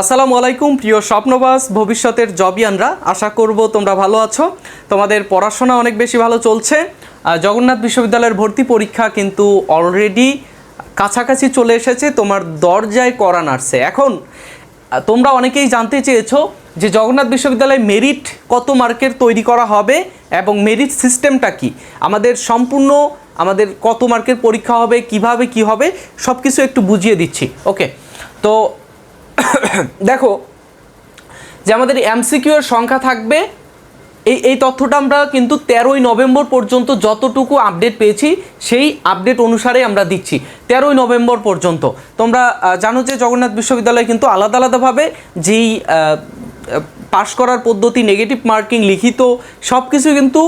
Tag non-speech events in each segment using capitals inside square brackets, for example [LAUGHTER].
আসসালামু আলাইকুম, প্রিয় স্বপ্নবাস, ভবিষ্যতের জবিয়ানরা। আশা করব তোমরা ভালো আছো। তোমাদের পড়াশোনা অনেক বেশি ভালো চলছে। জগন্নাথ বিশ্ববিদ্যালয়ের ভর্তি পরীক্ষা কিন্তু অলরেডি কাছাকাছি চলে এসেছে। তোমার দরজায় করা নার্সে এখন তোমরা অনেকেই জানতে চেয়েছো যে জগন্নাথ বিশ্ববিদ্যালয়ে মেরিট কত মার্কের তৈরি করা হবে এবং মেরিট সিস্টেমটা কি? আমাদের সম্পূর্ণ, আমাদের কত মার্কের পরীক্ষা হবে, কীভাবে কি হবে সব কিছু একটু বুঝিয়ে দিচ্ছি। ওকে তো দেখো, যে আমাদের এমসিকিউ এর সংখ্যা থাকবে, এই এই তথ্যটা আমরা কিন্তু তেরোই নভেম্বর পর্যন্ত যতটুকু আপডেট পেয়েছি, সেই আপডেট অনুসারে আমরা দিচ্ছি, তেরোই নভেম্বর পর্যন্ত। তোমরা জানো যে জগন্নাথ বিশ্ববিদ্যালয় কিন্তু আলাদা আলাদাভাবে যেই পাশ করার পদ্ধতি নেগেটিভ মার্কিং লিখিত সব কিছু কিন্তু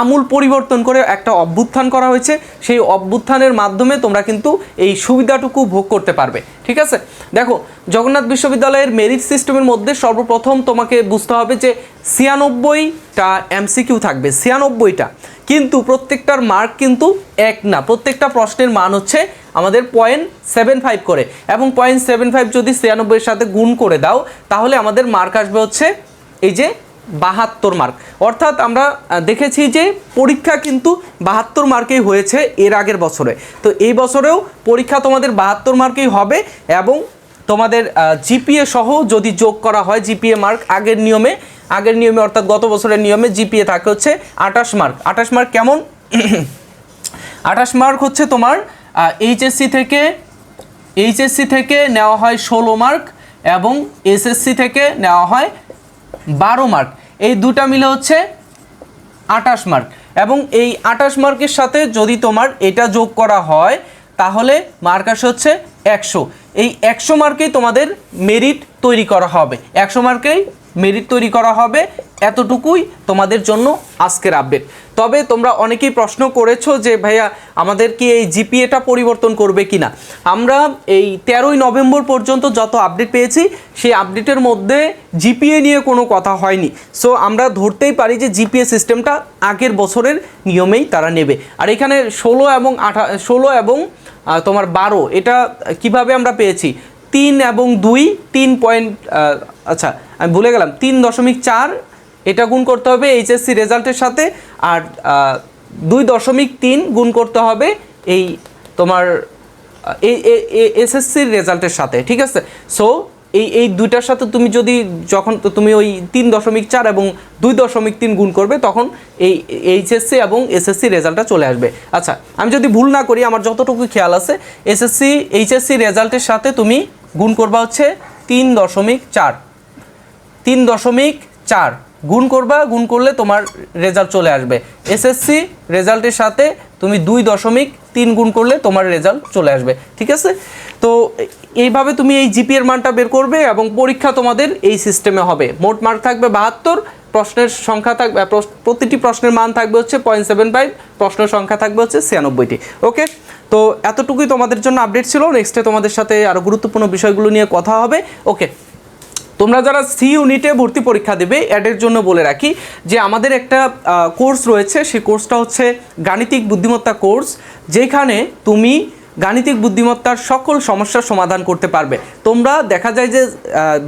আমূল পরিবর্তন করে একটা অভ্যুত্থান করা হয়েছে। সেই অভ্যুত্থানের মাধ্যমে তোমরা কিন্তু এই সুবিধাটুকু ভোগ করতে পারবে। ঠিক আছে? দেখো, জগন্নাথ বিশ্ববিদ্যালয়ের মেরিট সিস্টেমের মধ্যে সর্বপ্রথম তোমাকে বুঝতে হবে যে ছিয়ানব্বইটা এমসিকিউ থাকবে, ছিয়ানব্বইটা। কিন্তু প্রত্যেকটার মার্ক কিন্তু এক না। প্রত্যেকটা প্রশ্নের মান হচ্ছে আমাদের পয়েন্ট সেভেন ফাইভ করে। এবং পয়েন্ট সেভেন ফাইভ যদি ছিয়ানব্বইয়ের সাথে গুণ করে দাও, তাহলে আমাদের মার্ক আসবে হচ্ছে এই যে বাহাত্তর মার্ক অর্থাৎ আমরা দেখেছি যে পরীক্ষা কিন্তু বাহাত্তর মার্কেই হয়েছে এর আগের বছরে। তো এই বছরেও পরীক্ষা তোমাদের বাহাত্তর মার্কেই হবে এবং তোমাদের জিপিএ সহ যদি যোগ করা হয় জিপিএ মার্ক আগের নিয়মে আগের নিয়মে অর্থাৎ গত বছরের নিয়মে জিপিএ থাকে হচ্ছে আঠাশ মার্ক আঠাশ মার্ক কেমন? [CLEARS THROAT] আঠাশ মার্ক হচ্ছে তোমার এইচএসসি থেকে এইচএসসি থেকে নেওয়া হয় ষোলো মার্ক এবং এসএসসি থেকে নেওয়া হয় বারো মার্ক এই দুটা মিলে হচ্ছে আটাশ মার্ক। এবং এই আটাশ মার্কের সাথে যদি তোমার এটা যোগ করা হয়, তাহলে মার্ক আসে হচ্ছে একশো। এই একশো মার্কেই তোমাদের মেরিট তৈরি করা হবে। একশো মার্কেই মেরিট তৈরি করা হবে এতটুকুই তোমাদের জন্য আজকের আপডেট তবে তোমরা অনেকেই প্রশ্ন করেছ যে, ভাইয়া, আমাদের কি এই জিপিএটা পরিবর্তন করবে কি না আমরা এই তেরোই নভেম্বর পর্যন্ত যত আপডেট পেয়েছি, সেই আপডেটের মধ্যে জিপিএ নিয়ে কোনো কথা হয়নি। সো আমরা ধরতেই পারি যে জিপিএ সিস্টেমটা আগের বছরের নিয়মেই তারা নেবে। আর এখানে ষোলো এবং আঠা, ষোলো এবং তোমার বারো, এটা কীভাবে আমরা পেয়েছি? তিন এবং দুই, তিন পয়েন্ট আচ্ছা আমি ভুলে গেলাম, তিন দশমিক চার এটা গুণ করতে হবে এইচএসসি রেজাল্টের সাথে আর দুই দশমিক তিন গুণ করতে হবে এই তোমার এসএসসির রেজাল্টের সাথে, ঠিক আছে? সো এই এই দুইটার সাথে তুমি যদি যখন তুমি ওই তিন দশমিক চার এবং দুই দশমিক তিন গুণ করবে, তখন এই, এইচএসসি এবং এসএসসি রেজাল্টটা চলে আসবে। আচ্ছা আমি যদি ভুল না করি, আমার যতটুকু খেয়াল আছে, এসএসসি, এইচএসসি রেজাল্টের সাথে তুমি গুণ করবা হচ্ছে তিন দশমিক চার। তিন দশমিক চার। গুণ করবা, গুণ করলে তোমার রেজাল্ট চলে আসবে। এসএসসি রেজাল্টের সাথে তুমি দুই দশমিক তিন গুণ করলে তোমার রেজাল্ট চলে আসবে, ঠিক আছে? তো এইভাবে তুমি এই জিপিএর মানটা বের করবে এবং পরীক্ষা তোমাদের এই সিস্টেমে হবে। মোট মার্ক থাকবে বাহাত্তর, প্রশ্নের সংখ্যা থাকবে প্রতিটি প্রশ্নের মান থাকবে হচ্ছে পয়েন্ট সেভেন ফাইভ প্রশ্নের সংখ্যা থাকবে হচ্ছে ছিয়ানব্বইটি ওকে তো এতটুকুই তোমাদের জন্য আপডেট ছিল। নেক্সটে তোমাদের সাথে আরও গুরুত্বপূর্ণ বিষয়গুলো নিয়ে কথা হবে ওকে তোমরা যারা সি ইউনিটে ভর্তি পরীক্ষা দেবে অ্যাডের জন্য বলে রাখি যে আমাদের একটা কোর্স রয়েছে, সেই কোর্সটা হচ্ছে গাণিতিক বুদ্ধিমত্তা কোর্স যেখানে তুমি গাণিতিক বুদ্ধিমত্তার সকল সমস্যার সমাধান করতে পারবে। তোমরা দেখা যায় যে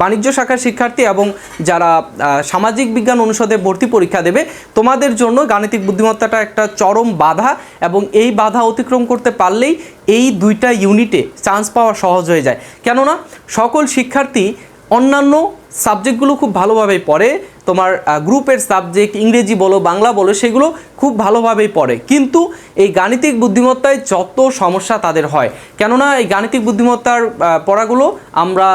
বাণিজ্য শাখার শিক্ষার্থী এবং যারা সামাজিক বিজ্ঞান অনুষদে ভর্তি পরীক্ষা দেবে, তোমাদের জন্য গাণিতিক বুদ্ধিমত্তাটা একটা চরম বাধা এবং এই বাধা অতিক্রম করতে পারলেই এই দুইটা ইউনিটে চান্স পাওয়া সহজ হয়ে যায়। কেননা, সকল শিক্ষার্থী অন্যান্য সাবজেক্টগুলো খুব ভালোভাবেই পড়ে। তোমার গ্রুপের সাবজেক্ট, ইংরেজি বলো, বাংলা বলো, সেগুলো খুব ভালোভাবেই পড়ে। কিন্তু এই গাণিতিক বুদ্ধিমত্তায় যত সমস্যা তাদের হয়। কেননা এই গাণিতিক বুদ্ধিমত্তার পড়াগুলো আমরা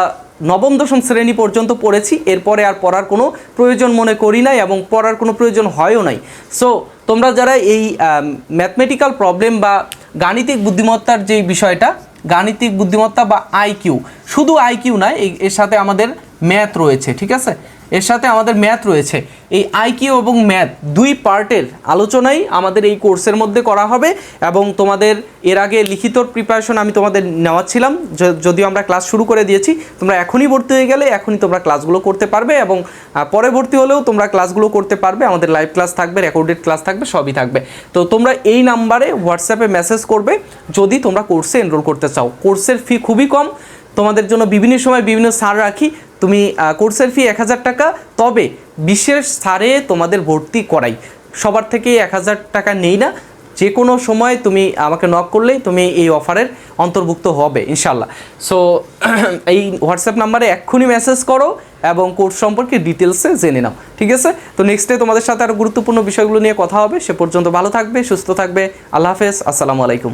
নবম, দশম শ্রেণি পর্যন্ত পড়েছি। এরপরে আর পড়ার কোনো প্রয়োজন মনে করি নাই এবং পড়ার কোনো প্রয়োজন হয়ও নাই। সো তোমরা যারা এই ম্যাথমেটিক্যাল প্রবলেম বা গাণিতিক বুদ্ধিমত্তার যে বিষয়টা গাণিতিক বুদ্ধিমত্তা বা আইকিউ। শুধু আইকিউ নয় এর সাথে আমাদের ম্যাথ রয়েছে ঠিক আছে? এর সাথে আমাদের ম্যাথ রয়েছে। এই আইকিউ এবং ম্যাথ দুই পার্টের আলোচনাই আমাদের এই কোর্সের মধ্যে করা হবে এবং তোমাদের এর আগে লিখিত প্রিপারেশন আমি তোমাদের নেওয়াচ্ছিলাম যদিও আমরা ক্লাস শুরু করে দিয়েছি তোমরা এখনই ভর্তি হয়ে গেলে এখনই তোমরা ক্লাসগুলো করতে পারবে এবং আহ, পরে ভর্তি হলেও তোমরা ক্লাসগুলো করতে পারবে। আমাদের লাইভ ক্লাস থাকবে রেকর্ডেড ক্লাস থাকবে সবই থাকবে। তো তোমরা এই নাম্বারে হোয়াটসঅ্যাপে মেসেজ করবে যদি তোমরা কোর্সে এনরোল করতে চাও। কোর্সের ফি খুবই কম। তোমাদের জন্য বিভিন্ন সময় বিভিন্ন সার রাখি। তুমি কোর্সের ফি এক হাজার টাকা, তবে বিশেষ ছাড়ে তোমাদের ভর্তি করাই। সবার থেকেই এক হাজার টাকা নেই না। যে কোনো সময় তুমি আমাকে নক করলেই তুমি এই অফারের অন্তর্ভুক্ত হবে ইনশাল্লাহ সো [CLEARS THROAT] এই হোয়াটসঅ্যাপ নাম্বারে এক্ষুনি মেসেজ করো এবং কোর্স সম্পর্কে ডিটেলসে জেনে নাও, ঠিক আছে? তো নেক্সট তোমাদের সাথে আরও গুরুত্বপূর্ণ বিষয়গুলো নিয়ে কথা হবে। সে পর্যন্ত ভালো থাকবে, সুস্থ থাকবে। আল্লাহ হাফেজ। আসসালামু আলাইকুম।